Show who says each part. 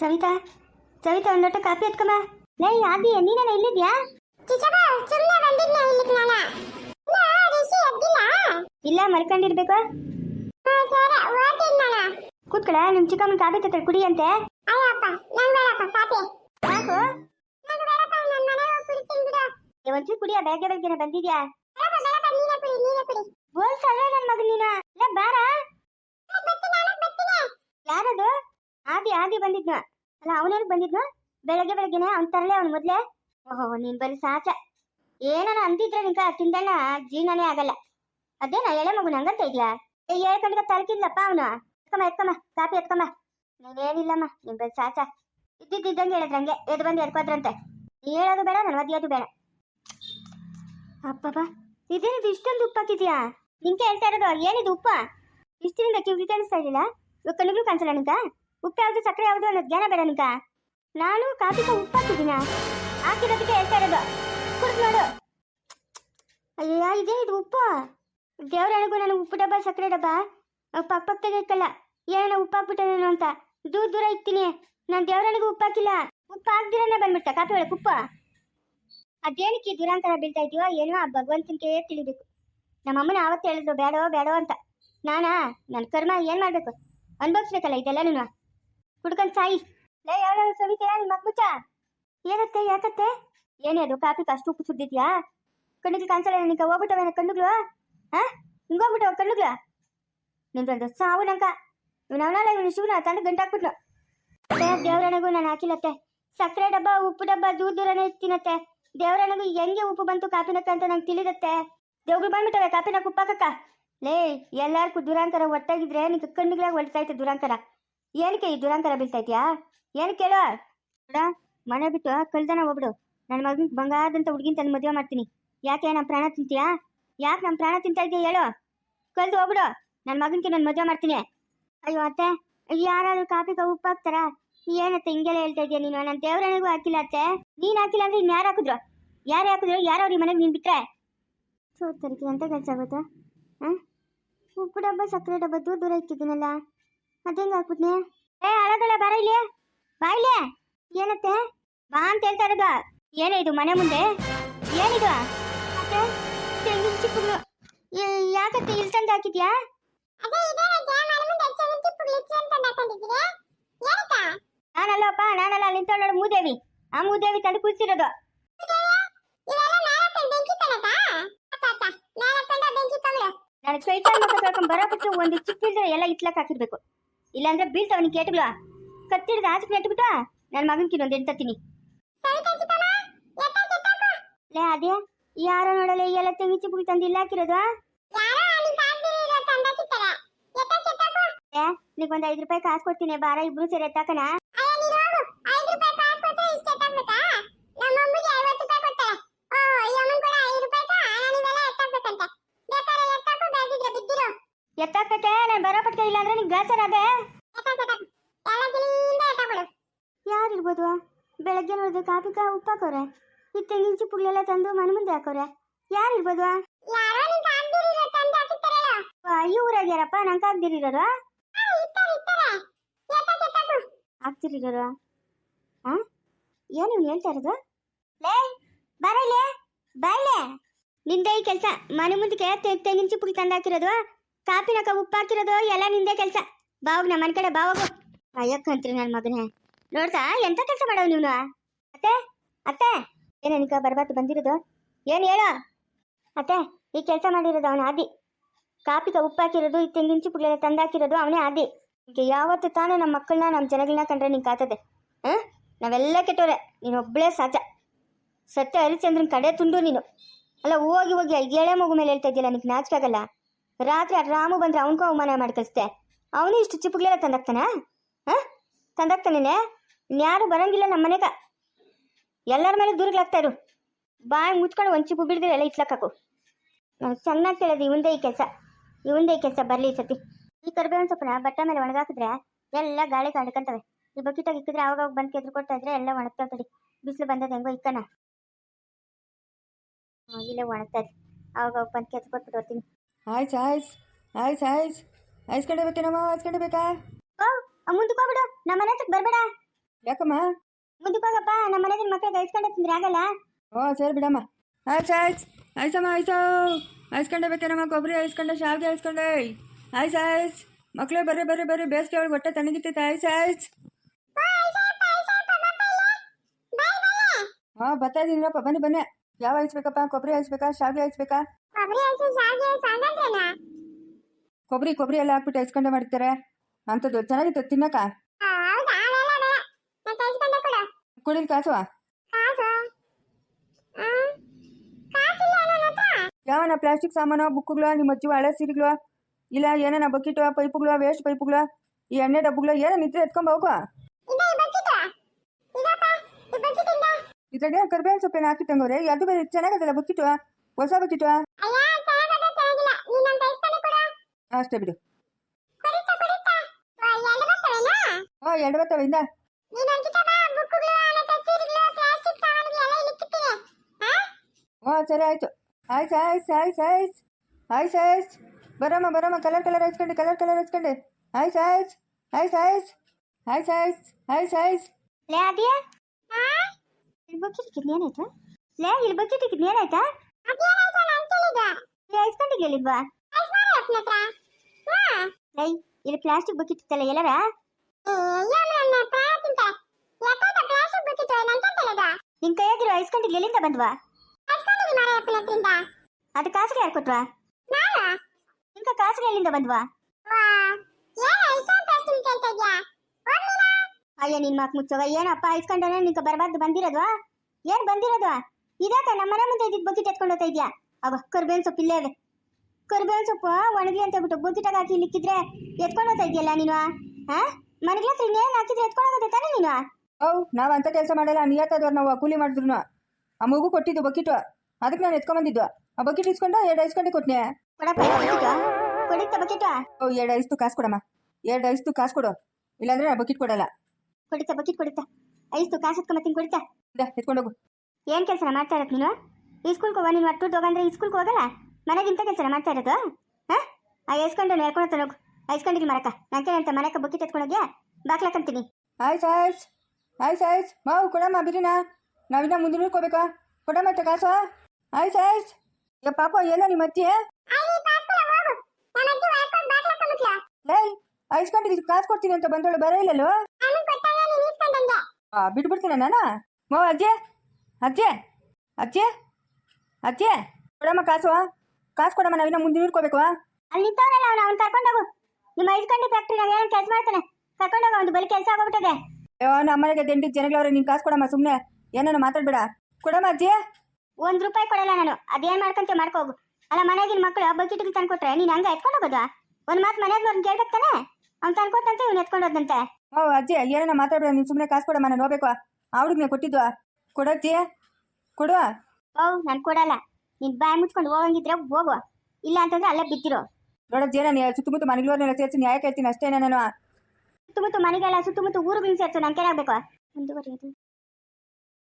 Speaker 1: ಸವಿತಾ ಸವಿತಾ ಒಂದು ಲೋಟ ಕಾಫಿ ಎತ್ಕೊಂಬ ಲೇ ಆದಿ ನೀನೇನ ಇಲ್ಲಿದ್ಯಾ? ಇಲ್ಲ ಮಲ್ಕೊಂಡಿರ್ಬೇಕು. ಕೂತ್ಕಳ ನಿಮ್ ಚಿಕ್ಕಮ್ಮನ ಕಾಫಿ ತತ್ತ ಕುಡಿ ಅಂತೆ ಒಂಚೂರು ಕುಡಿಯ ಬೆಳಗ್ಗೆ ಬೆಳಗ್ಗೆನೆ ಬಂದಿದ್ಯಾ? ಬೋಲ್ಸ್ ಅಲ್ಲ ನನ್ ಮಗ ನೀನ ಲೇ ಬಾರ? ಯಾರದು? ಆದಿ ಆದಿ ಬಂದಿದ್ನ. ಅಲ್ಲ ಅವನೇನು ಬಂದಿದ್ನ? ಬೆಳಗ್ಗೆ ಬೆಳಗ್ಗೆನೆ ಅವ್ನ ತರಲೆ ಅವ್ನ ಮೊದ್ಲೇ. ಓಹೋ, ನೀನ್ ಬರೀ ಸಾಚ. ಏನನ ಅಂತಿದ್ರೆ ನಿಂಕ ತಿಂದಣ್ಣ? ಜೀವನನೇ ಆಗಲ್ಲ. ಅದೇನ, ಎಳೆ ಮಗು ನಂಗಂತ ಇದ್ಯಾ? ಏ ಕಣ್ಗ ತಲಕಿದ್ಲಪ್ಪ ಅವನು. ಎತ್ಕಮ್ಮ ಎತ್ಕಮ್ಮ ಕಾಪಿ ಎತ್ಕಮ್ಮ ನೀವೇನಿಲ್ಲಮ್ಮ ನೀನ್ ಬರೀ ಸಾಚ. ಇದ್ದಿದ್ದಂಗೆ ಹೇಳಿದ್ರಂಗೆ ಎದ್ದು ಬಂದು ನೀ ಹೇಳೋದು ಬೇಡ ನನ್ನ ಒದಿಯೋದು ಬೇಡ. ಅಪ್ಪಪ್ಪ ಇದೇನಿದು ಇಷ್ಟೊಂದು ಉಪ್ಪು ಹಾಕಿದ್ಯಾ ನಿಂಗೆ ಹೇಳ್ತಾ ಇರೋದು, ಏನಿದು ಉಪ್ಪ? ಇಷ್ಟಿನಿಂದ ಕಿವಿ ಕಾಣಿಸ್ತಾ ಇರಲಿಲ್ಲ? ಇವಾಗ ಕಣ್ಣಿಗೂ ಕಾಣಿಸಲ್ಲ ನಿಂಕ ಉಪ್ಪು ಯಾವುದು ಸಕ್ಕರೆ ಯಾವುದು ಅನ್ನೋದು ಜ್ಞಾನ ಬೇಡ ನಿಕ ನಾನು ಕಾಫಿಗೆ ಉಪ್ಪು ಹಾಕಿದ್ದೀನ ಹಾಕಿರೋದಕ್ಕೆ ಹೇಳ್ತಾ ಇರೋದು. ಕುಡಿದು ನೋಡು. ಅಯ್ಯ ಇದು ಉಪ್ಪು. ದೇವರನಿಗೂ ನಾನು ಉಪ್ಪು ಡಬ್ಬ, ಸಕ್ಕರೆ ಡಬ್ಬ. ಪಕ್ಕ ಪಕ್ಕದಾಗ ಇಕ್ಕಲ್ಲ. ಏನೋ ಉಪ್ಪು ಅಂತ. ದೂರ ದೂರ ಇಕ್ತೀನಿ. ನಾನು ದೇವರನಿಗೂ ಉಪ್ಪು ಹಾಕಿಲ್ಲ. ಉಪ್ಪು ಹಾಕ್ದಿರನೇ ಬಂದ್ಬಿಡ್ತಾ, ಕಾಫಿ ಒಳಗೆ ಉಪ್ಪು. ಅದೇನಕ್ಕೆ ದುರಾಂತರ ಬೀಳ್ತಾ ಇದೆಯೋ ಏನೋ ಆ ಭಗವಂತನಿಗೆ ತಿಳಿಬೇಕು. ನಮ್ಮ ಅಮ್ಮನ ಆವತ್ತು ಹೇಳಿದ್ರು ಬೇಡವೋ ಬೇಡವೋ ಅಂತ. ನಾನಾ? ನನ್ನ ಕರ್ಮ ಏನು ಮಾಡಬೇಕು? ಅನ್ಭವಿಸ್ಬೇಕಲ್ಲ ಇದೆಲ್ಲ ನೀನು ಕುಡ್ಕೊಂಡು ಸಾಯಿ. ಲೇ ಯಾವ ಸವಿತೆಯ ನಿಮ್ಮ ಮಕ್ಕಳ ಏನತ್ತೆ, ಯಾಕತ್ತೆ? ಏನೇ ಅದು ಕಾಪಿಗೆ ಅಷ್ಟು ಉಪ್ಪು ಸುದ್ದಿದ್ಯಾ ಕಣ್ಣಿಗೆ ಕಾಣಿಸಲ್ಲ ನಿನಗೆ ಹೋಗ್ಬಿಟ್ಟವೇನ ಕಣ್ಣುಗಳು? ಹಾ? ಹಿಂಗೋಗ್ಬಿಟ್ಟವ ಕಣ್ಣುಗಳು? ನಿಂದೊಂದು ಸಾವು ನಂಕ ಇವನು ಅವನಲ್ಲ ಶಿವನ ತಂದು ಗಂಟಾಕ್ಬಿಟ್ಲು ದೇವರಣಗೂ ನಾನು ಹಾಕಿಲ್ಲತ್ತೆ. ಸಕ್ಕರೆ ಡಬ್ಬ, ಉಪ್ಪು ಡಬ್ಬ, ದೂರ ದೂರನೇ ತಿನ್ನತ್ತೆ. ದೇವರಣಗೂ ಹೆಂಗೆ ಉಪ್ಪು ಬಂತು ಕಾಪಿನಕ್ಕ ಅಂತ ನಂಗೆ ತಿಳಿದತ್ತೆ. ದೇವ್ರು ಬಂದ್ಬಿಟ್ಟವೆ ಕಾಪಿನ ಕುಪ್ಪಾಕಕ್ಕ. ಲೇ, ಎಲ್ಲಾರ್ಗೂ ದುರಾಂಕರ ಒಟ್ಟಾಗಿದ್ರೆ ನಿಂಗೆ ಕಣ್ಣಿಗಳಾಗ ಇತ್ತು ದುರಾಂಕರ. ಏನಕ್ಕೆ ಈ ದುರಂತರ ಬೀಳ್ತೈತ್ಯಾ ಏನು ನೋಡ ಮನೆ ಬಿಟ್ಟು ಕಲ್ದನ ಹೋಗ್ಬಿಡು. ನನ್ನ ಮಗನಿಗೆ ಬಂಗಾರದಂತ ಹುಡುಗಿನ ತಂದು ಮದುವೆ ಮಾಡ್ತೀನಿ. ಯಾಕೆ ನಮ್ಮ ಪ್ರಾಣ ತಿಂತೀಯಾ? ಯಾಕೆ ನಮ್ಮ ಪ್ರಾಣ ತಿಂತಾ ಇದೆಯಾ ಹೇಳು. ಕಳ್ದು ಹೋಗ್ಬಿಡು. ನನ್ನ ಮಗನಿಗೆ ನಾನು ಮದುವೆ ಮಾಡ್ತೀನಿ. ಅಯ್ಯೋ ಅತ್ತೆ, ಯಾರಾದ್ರೂ ಕಾಪಿಗೆ ಉಪ್ಪು ಹಾಕ್ತಾರ? ಏನತ್ತೆ ಹಿಂಗೆಲ್ಲ ಹೇಳ್ತಾ ಇದೀಯ ನೀನು? ನನ್ನ ದೇವ್ರನಿಗೂ ಹಾಕಿಲ್ಲ ಅತ್ತೆ. ನೀನು ಹಾಕಿಲ್ಲ ಅಂದ್ರೆ ಇನ್ಯಾರು ಹಾಕಿದ್ರು? ಯಾರು ಹಾಕಿದ್ರು? ಯಾರು ಅವ್ರಿಗೆ ಮನೆಗೆ ನೀನ್ ಬಿಟ್ರೆ? ಸೋತರಿಗೆ ಅಂತ ಕೆಲಸ ಆಗುತ್ತಾ? ಹಾಂ? ಉಪ್ಪು ಡಬ್ಬ ಸಕ್ಕರೆ ಡಬ್ಬ ದೂರ ದೂರ ಅದೇಂಗೆ ಹಾಕ್ಬಿಟ್ನೆ? ಏ ಅಳಗಳೆ ಬರ ಇಲ್ಲಿ. ಬಾ ಇಲ್ಲಿ. ಏನತ್ತೆ? ಬಾ ಅಂತ ಹೇಳ್ತಾ ಇರೋದು. ಏನೇ ಇದು ಮನೆ ಮುಂದೆ? ಏನಿದು? ಅತ್ತೆ ತೆಂಗಿನ ಚಿಪ್ಪುಗಳು. ಯಾಕತ್ತೆ ಇಲ್ಲಿ ತಂದು ಹಾಕಿದ್ಯಾ? ನಾನಲ್ಲಪ್ಪ ನಾನಲ್ಲ ನಿಂತ ನೋಡು ಮೂದೇವಿ. ಆ ಮೂದೇವಿ ತಂದು ಕೂರ್ಸಿರೋದು ನನಗೆ ಸೈತಾನ್ ಮಕ್ಕ ಕರ್ಕೊಂಡ್ ಬರೋಬಿಟ್ಟು ಒಂದು ಚಿಕ್ಕ ಎಲ್ಲ ಇಟ್ಲಕ್ ಹಾಕಿರ್ಬೇಕು. ಇಲ್ಲಾಂದ್ರೆ ಬೀಳ್ತಾವ ನೀ ಕೇಟ್ಗಳು. ಕತ್ತಿಡ್ದು ಆಚೆ ನೆಟ್ಬಿಟ್ಟು ನನ್ನ ಮಗನ್ಗೆ ಇನ್ನೊಂದು ಎಣ್ತತ್ತೀನಿ ಲೇ ಅದೇ ಯಾರೋ ನೋಡಲ್ಲ ಎಲ್ಲ ತೆಂಗಿ ಚಿಪ್ಪುಗಳು ತಂದು ಇಲ್ಲ ಹಾಕಿರೋದು ನೀಗೊಂದು ಐದು ರೂಪಾಯಿ ಕಾಸು ಕೊಡ್ತೀನಿ ಬಾರ ಇಬ್ರು ಸೇರಿ ಎತ್ತಾಕನ? ಬರೋ ಪಟ್ಕೆ ಇಲ್ಲ ಅಂದ್ರೆ ನಿಂಗೆ ಗಾಚಾರ ಅದೇ? ಯಾರಿರ್ಬೋದು? ಬೆಳಗ್ಗೆ ನೋಡಿದ್ರೆ ಕಾಫಿ ಕಾ ಉಪ್ಪು ಹಾಕೋರೆ ಈ ತೆಂಗಿನ ಚಿಪ್ಪುಗಳೆಲ್ಲ ತಂದು ಮನೆ ಮುಂದೆ ಹಾಕೋರೆ. ಯಾರಿರ್ಬೋದು? ಈ ಊರಾಗ್ಯಾರಪ್ಪ ನಂಗೆ ಆಗ್ದಿರಿರೋರು? ಆಗ್ತಿರಿರೋರು? ಹಾ ಏನು ಇವ್ನು ಹೇಳ್ತಾ ಇರೋದು? ಲೇ ಬರಲೇ ಬರಲೇ ನಿಂದೆ ಈ ಕೆಲಸ ಮನೆ ಮುಂದಕ್ಕೆ ತೆಂಗಿನ ಚಿಪ್ಪುಗಳು ತಂದು ಹಾಕಿರೋದು ಕಾಪಿನಕ ಉಪ್ಪು ಹಾಕಿರೋದು ಎಲ್ಲ ನಿಂದೆ ಕೆಲಸ. ಬಾವು ನಮ್ಮ ಮನೆ ಕಡೆ ಬಾವು ಅಯ್ಯಕ್ಕಂತ್ರಿ ನನ್ನ ಮಗನೇ. ನೋಡ್ತಾ, ಎಂತ ಕೆಲಸ ಮಾಡೋ ನೀನು? ಅತ್ತೆ ಅತ್ತೆ. ಏನನಿಕ ಬರ್ಬಾರ್ದು, ಬಂದಿರೋದು? ಏನು ಹೇಳು? ಅತ್ತೆ, ಈ ಕೆಲಸ ಮಾಡಿರೋದು ಅವನ ಆದಿ. ಕಾಪಿಗ ಉಪ್ಪು ಹಾಕಿರೋದು, ಈ ತೆಂಗಿನ ಚಿಪ್ಪುಗಳೆಲ್ಲ ತಂದಾಕಿರೋದು ಅವನೇ ಆದಿ. ಈಗ ಯಾವತ್ತು ತಾನೇ ನಮ್ಮ ಮಕ್ಕಳನ್ನ ನಮ್ಮ ಜನಗಳನ್ನ ಕಂಡ್ರೆ ನಿಂಗೆ ಕಾತದೆ? ಹಾಂ? ನಾವೆಲ್ಲ ಕೆಟ್ಟವ್ರೆ ನೀನು ಒಬ್ಬಳೇ ಸಾಚ ಸತ್ಯ ಹರಿಚಂದ್ರನ್ ಕಡೆ ತುಂಡು ನೀನು. ಅಲ್ಲ, ಹೋಗಿ ಹೋಗಿ ಐದು ಎಳೆ ಮಗು ಮೇಲೆ ಹೇಳ್ತಾ ಇದೆಯಲ್ಲ ನಿಂಗೆ ನಾಚಿಕೆ ರಾತ್ರಿ ರಾಮು ಬಂದ್ರೆ ಅವನಿಗೂ ಅವಮಾನ ಮಾಡಿ ಕಳಿಸ್ತೆ ಅವನು ಇಷ್ಟು ಚಿಪ್ಪುಗಳೆಲ್ಲ ತಂದಾಗ್ತಾನೆ ಹಾಂ? ತಂದಾಕ್ತಾನೇನೆ ಇನ್ಯಾರು ಬರಂಗಿಲ್ಲ ನಮ್ಮ ಮನೆಗ. ಎಲ್ಲರ ಮೇಲೆ ದೂರಗಳಾಗ್ತಾ ಇರು. ಬಾಯಿ ಮುಚ್ಕೊಂಡು ಒಂದು ಚಿಪ್ಪು ಬಿಡಿದ್ರೆ ಎಲ್ಲ ಇಟ್ಲಕ್ಕಾಕು. ನನಗೆ ಚೆನ್ನಾಗಿ ಕೇಳೋದು ಇವಂದೇ ಈ ಕೆಲಸ. ಇವಂದೇ ಈ ಕೆಲಸ ಬರಲಿ ಈ ಸತಿ ಈ ಕರ್ಬೇವು ಒಂದು ಸ್ವಲ್ಪ ಬಟ್ಟೆ ಮೇಲೆ ಒಣಗಾಕಿದ್ರೆ ಎಲ್ಲ ಗಾಳಿ ಕಾಡ್ಕಂತವೆ ಈ ಬಕೆಟಾಗಿ ಇಕ್ಕಿದ್ರೆ ಅವಾಗ ಬಂದು ಕೆದ್ರು ಕೊಡ್ತಾ ಇದ್ರೆ ಎಲ್ಲ ಒಣಗ್ತಾವ ತಡಿ ಬಿಸಿಲು ಬಂದದ ಹೆಂಗೋ ಇಕ್ಕನ. ಇಲ್ಲೇ ಒಣಗ್ತಾ ಇದೆ. ಅವಾಗ ಬಂದು ಕೆದ್ರು ಕೊಟ್ಬಿಟ್ಟು ಬರ್ತೀನಿ.
Speaker 2: ಆಯ್ತು ಆಯ್ಸ್ ಆಯ್ಸ್ ಆಯ್ಸ್ ಆಯ್ಸ್ಕೊಂಡೆ ಬೇಕೇನಮ್ಮ ಆಯ್ಸ್ಕೊಂಡೆ ಬೇಕಾ
Speaker 1: ಓ ಮುಂದಕ್ಕೆ ಹೋಗ್ಬಿಡು ನಮ್ಮ ಮನೆ ಹತ್ರಕ್ಕೆ ಬರಬೇಡ
Speaker 2: ಯಾಕಮ್ಮ
Speaker 1: ಮುಂದಕ್ಕೆ ಹೋಗಪ್ಪ ನಮ್ಮ ಮನೆಗಿನ ಮಕ್ಕಳಿಗೆ ಗೈಸ್ಕೊಂಡೆ ತಿಂದ್ರೆ ಆಗಲ್ಲ
Speaker 2: ಓ ಸರಿ ಬಿಡಮ್ಮ ಆಯ್ತು ಆಯ್ತು ಆಯ್ತಮ್ಮ ಆಯ್ತು ಆಯ್ಸ್ಕೊಂಡೆ ಬೇಕೇನಮ್ಮ ಕೊಬ್ಬರಿ ಆಯ್ಸ್ಕೊಂಡೆ ಶಾವಿಗೆ ಆಯ್ಸ್ಕೊಂಡೆ ಆಯ್ತು ಆಯ್ಸ್ ಮಕ್ಕಳೇ ಬರ್ರಿ ಬರ್ರಿ ಬರ್ರಿ ಬೇಸಿಗೆ ಒಳಗೆ ಹೊಟ್ಟೆ ತಣ್ಣಗಿತ್ತೈತೆ ಆಯ್ತು ಆಯ್ಸ್ ಹಾಂ ಬರ್ತಾ ಇದೀನಿರಪ್ಪ ಬನ್ನಿ ಬನ್ನಿ ಯಾವ ಹಚ್ಬೇಕಪ್ಪ ಕೊಬ್ಬರಿ ಹಚ್ಬೇಕಾ ಶಾವಿಗೆ ಹಚ್ಬೇಕಾ ಕೊಬ್ಬರಿ ಕೊಬ್ಬರಿ ಎಲ್ಲ ಹಾಕ್ಬಿಟ್ಟು ಹಚ್ಕೊಂಡೆ ಮಾಡ್ತಾರೆ? ಅಂಥದ್ದು ಚೆನ್ನಾಗಿತ್ತು ತಿನ್ನಕ ಕುಡಿಲ್ ಕಾಸು? ಯಾವನ ಪ್ಲಾಸ್ಟಿಕ್ ಸಾಮಾನು ಬುಕ್ಕುಗಳು ನಿಮ್ಮ ಅಜ್ಜಿ ಹಳೆ ಸೀರೆಗಳು ಇಲ್ಲ ಏನಾನ ಬಕೆಟು ಪೈಪುಗಳು ವೇಸ್ಟ್ ಪೈಪ್ಗಳು ಈ ಎಣ್ಣೆ ಡಬ್ಬುಗಳು ಏನೋ ನಿದ್ರೆ ಎತ್ಕೊಂಡ್ ಹೋಗು. ಇದ್ರಾಗೆ ಕರ್ಬೇವಿನ ಸೊಪ್ಪೇನು ಹಾಕಿತ್ತಂಗವ್ರೆ ಅದು ಬೇರೆ ಚೆನ್ನಾಗದಲ್ಲ ಬಕೆಟು ಹೊಸ ಬಕೆಟು ಅಷ್ಟೇ ಬಿಡು. ಹಾ ಎರಡು ಬರ್ತವೆ ಇಂದ. ಹಾ ಸರಿ ಆಯ್ತು. ಆಯ್ತು ಆಯ್ಸ್ ಆಯ್ಸ್ ಆಯ್ಸ್. ಆಯ್ಸ್ ಆಯ್ಸ್. ಬರಮ್ಮ ಬರಮ್ಮ ಕಲರ್ ಕಲರ್ ಹಚ್ಕೊಂಡು ಕಲರ್ ಕಲರ್ ಹಚ್ಕೊಂಡು. ಆಯ್ಸ್ ಆಯ್ಸ್. ಆಯ್ಸ್ ಆಯ್ಸ್. ಆಯ್ಸ್ ಆಯ್ಸ್. ಆಯ್ಸ್ ಆಯ್ಸ್.
Speaker 1: ಲೇ ಅದಿಯಾ? ಇಲ್ಲಿ ಬಕೆಟ್ ಏನಾಯ್ತು ಲೇ ಇಲ್ಲಿ ಬಕೆಟ್ ಏನಾಯ್ತಾ ಐಸ್ಕೊಂಡಿಗೆ ಹೇಳಿದ್ವಾ? ಲೈ ಇಲ್ಲಿ ಪ್ಲಾಸ್ಟಿಕ್ ಬಕೆಟ್ ಇತ್ತಲ್ಲ ಎಲ್ಲರ? ನಿನ್ ಕೈಯಾಗಿರೋ ಐಸ್ಕೊಂಡಿಗೆ ಎಲ್ಲಿಂದ ಬಂದ್ವಾ? ಅದು ಕಾಸಿಗೆ ಯಾರು ಕೊಟ್ವಾ? ನಿಂಕ ಕಾಸಿಗೆ ಎಲ್ಲಿಂದ ಬಂದ್ವಾ? ಅಯ್ಯ ನಿನ್ ಮಾಕ್ ಮುಚ್ಚೋಗ. ಏನಪ್ಪ ಐಸ್ಕೊಂಡೇ ನಿಂಕ ಬರಬಾರ್ದು ಬಂದಿರೋದ್ವಾ ಏನ್ ಬಂದಿರೋದ್ವಾ ಇದಾಕ ನಮ್ಮ ಮನೆ ಮುಂದೆ ಇದ್ದಿದ್ ಬಕೆಟ್ ಎತ್ಕೊಂಡು ಹೋಗ್ತಾ ಇದ್ಯಾ? ಅವ ಕರ್ಬೇವಿನ ಸೊಪ್ಪು ಇಲ್ಲೇ ಅದೇ ಕರ್ಬೇವಿನ ಸೊಪ್ಪು ಒಣಗ್ಲಿ ಅಂತ ಹೇಳ್ಬಿಟ್ಟು ಬಕೆಟಾಗ ಹಾಕಿ ಇಲ್ಲಿಕ್ಕಿದ್ರೆ ಎತ್ಕೊಂಡು ಹೋಗ್ತಾ ಇದೆಯಲ್ಲ ನೀನು ಹಾ ಮನೆಗೆ ಇನ್ನೇನು ಹಾಕಿದ್ರೆ ಎತ್ಕೊಂಡು ಹೋಗುತ್ತೆ ತಾನೇ ನೀನು
Speaker 2: ಹೌ ನಾವು ಅಂತ ಕೆಲಸ ಮಾಡಲ್ಲ ನಿಯತ್ತಾದವ್ರು ನಾವು ಕೂಲಿ ಮಾಡಿದ್ರು ಆ ಮಗು ಕೊಟ್ಟಿದ್ದು ಬಕೆಟು. ಅದಕ್ಕೆ ನಾನು ಎತ್ಕೊಂಬಂದಿದ್ದು ಆ ಬಕೆಟ್ ಇಸ್ಕೊಂಡು ಎರಡು ಐಸ್ಕೊಂಡೆ ಕೊಟ್ನೆ.
Speaker 1: ಕೊಡಪ್ಪ ಬಕೆಟ್?
Speaker 2: ಓ ಎರಡು ಐಸ್ತು ಕಾಸು ಕೊಡಮ್ಮ. ಎರಡು ಐಸ್ತು ಕಾಸು ಕೊಡು. ಇಲ್ಲಾಂದ್ರೆ ಬಕೆಟ್ ಕೊಡಲ್ಲ.
Speaker 1: ಕೊಡಿತ ಬಕೆಟ್ ಕೊಡಿತ ಐಸ್ತು ಕಾಸು ಎತ್ಕೊಂಬತ್ತೀನಿ ಕೊಡಿತ
Speaker 2: ಎತ್ಕೊಂಡೋಗು
Speaker 1: ಏನ್ ಕೆಲಸ ಮಾಡ್ತಾ ಇರೋದು ನೀನು? ಈ ಸ್ಕೂಲ್ಗೆ ಹೋಗ ನೀನು ಒಟ್ಟು ಹೋಗಂದ್ರೆ ಈ ಸ್ಕೂಲ್ಗೆ ಹೋಗಲ್ಲ? ಮನೆಗಿಂತ ಕೆಲಸ ಮಾಡ್ತಾ ಇರೋದು? ಹಾ? ಆ ಐಸ್ಕೊಂಡು ಹೇಳ್ಕೊಂಡು ಹೋಗು. ಐಸ್ಕೊಂಡಿಗೆ ಮರಕ ನಂಗೆ ಅಂತ ಮನೆಕ ಬುಕ್ಕಿ ಎತ್ಕೊಂಡೋಗ್ಯಾ ಬಾಕ್ಲಾಕಂತೀನಿ
Speaker 2: ಆಯ್ತು ಆಯ್ತು ಆಯ್ತು ಆಯ್ತು ಮಾವು ಕೊಡಮ್ಮ ಬಿರಿನ. ನಾವಿನ್ನ ಮುಂದೆ ನೋಡ್ಕೋಬೇಕಾ ಕೊಡಮ್ಮ ಕಾಸು. ಆಯ್ತು ಆಯ್ತು ಏ ಪಾಪ ಎಲ್ಲ ನಿಮ್ಮ ಅಜ್ಜಿ ಲೈ ಐಸ್ಕೊಂಡಿದ್ದು ಕಾಸು ಕೊಡ್ತೀನಿ ಅಂತ ಬಂದೋಳು ಬರೋ ಇಲ್ಲಲ್ವ ಬಿಟ್ಬಿಡ್ತೀನಿ ನಾನು? ಮಾವ ಅಜ್ಜೆ ಅಜ್ಜೆ ಅಜ್ಜೆ ಅಜ್ಜೆ. ಕೊಡಮ್ಮ ಕಾಸು ಕಾಸು ಕೊಡಮ್ಮ ನಾವಿನ ಮುಂದೆ ನೀರ್ಕೋಬೇಕು
Speaker 1: ಅಲ್ಲಿ ನಿಂತವನಲ್ಲ ಅವನು ಅವ್ನು ಕರ್ಕೊಂಡೋಗು ನಿಮ್ಮ ಐಸ್ಕೊಂಡಿ ಫ್ಯಾಕ್ಟ್ರಿನಾಗ ಏನು ಕೆಲಸ ಮಾಡ್ತಾನೆ. ಕರ್ಕೊಂಡೋಗ ಒಂದು ಬಲಿ ಕೆಲಸ ಆಗೋಗ್ಬಿಟ್ಟಿದೆ
Speaker 2: ಅಯ್ಯೋ ನಮ್ಮನೆಗೆ ದಂಡಿ ಜನಗಳವ್ರೆ ನೀನು ಕಾಸು ಕೊಡಮ್ಮ ಸುಮ್ಮನೆ ಏನೇನು ಮಾತಾಡ್ಬೇಡ. ಕೊಡಮ್ಮ ಅಜ್ಜಿ.
Speaker 1: ಒಂದು ರೂಪಾಯಿ ಕೊಡಲ್ಲ ನಾನು. ಅದೇನ್ ಮಾಡ್ಕೊಂತ ಮಾಡ್ಕೋಗು ಅಲ್ಲ ಮನೆಗಿನ ಮಕ್ಕಳು ಬಕೆಟ್ಗೆ ತಂದ್ಕೊಟ್ರೆ ನೀನು ಹಂಗೆ ಎತ್ಕೊಂಡು ಹೋಗೋದಾ ಒಂದು ಮಾತು ಮನೆಯಾಗ ಅವ್ರನ್ನ ಕೇಳ್ಬೇಕು ತಾನೆ? ಅವ್ನು ತಂದ್ಕೊಟ್ಟಂತೆ ಇವ್ನು ಎತ್ಕೊಂಡು ಹೋದಂತೆ
Speaker 2: ಓ ಅಜ್ಜಿ ಏನನ್ನ ಮಾತಾಡೋಣ ನೀನು ಸುಮ್ಮನೆ ಕಾಸು ಕೊಡಮ್ಮ ನಾನು ಹೋಗ್ಬೇಕು. ಅವ್ರಿಗೆ ಕೊಟ್ಟಿದ್ದು. ಕೊಡಜ್ಜಿ ಕೊಡುವ
Speaker 1: ಓ ನಾನು ಕೊಡಲ್ಲ. ನೀನು ಬಾಯ್ ಮುಚ್ಕೊಂಡು ಹೋಗಂಗಿದ್ರೆ ಹೋಗು. ಇಲ್ಲ ಅಂತಂದ್ರೆ ಅಲ್ಲೇ ಬಿದ್ದಿರೋ.
Speaker 2: ನೋಡಜ್ಜಿ ನಾನು ಸುತ್ತಮುತ್ತ ಮನೆಗಳವ್ರನ್ನೆಲ್ಲ ಸೇರಿಸಿ ನ್ಯಾಯ ಕೇಳ್ತೀನಿ ಅಷ್ಟೇ ನಾನು.
Speaker 1: ಸುತ್ತಮುತ್ತ ಮನೆಗೆಲ್ಲ ಸುತ್ತಮುತ್ತ ಊರುಗಳನ್ನ ಸೇರ್ಸು ನನ್ ಕೈಲಾಗಬೇಕು ಮುಂದುವರಿಯೋದು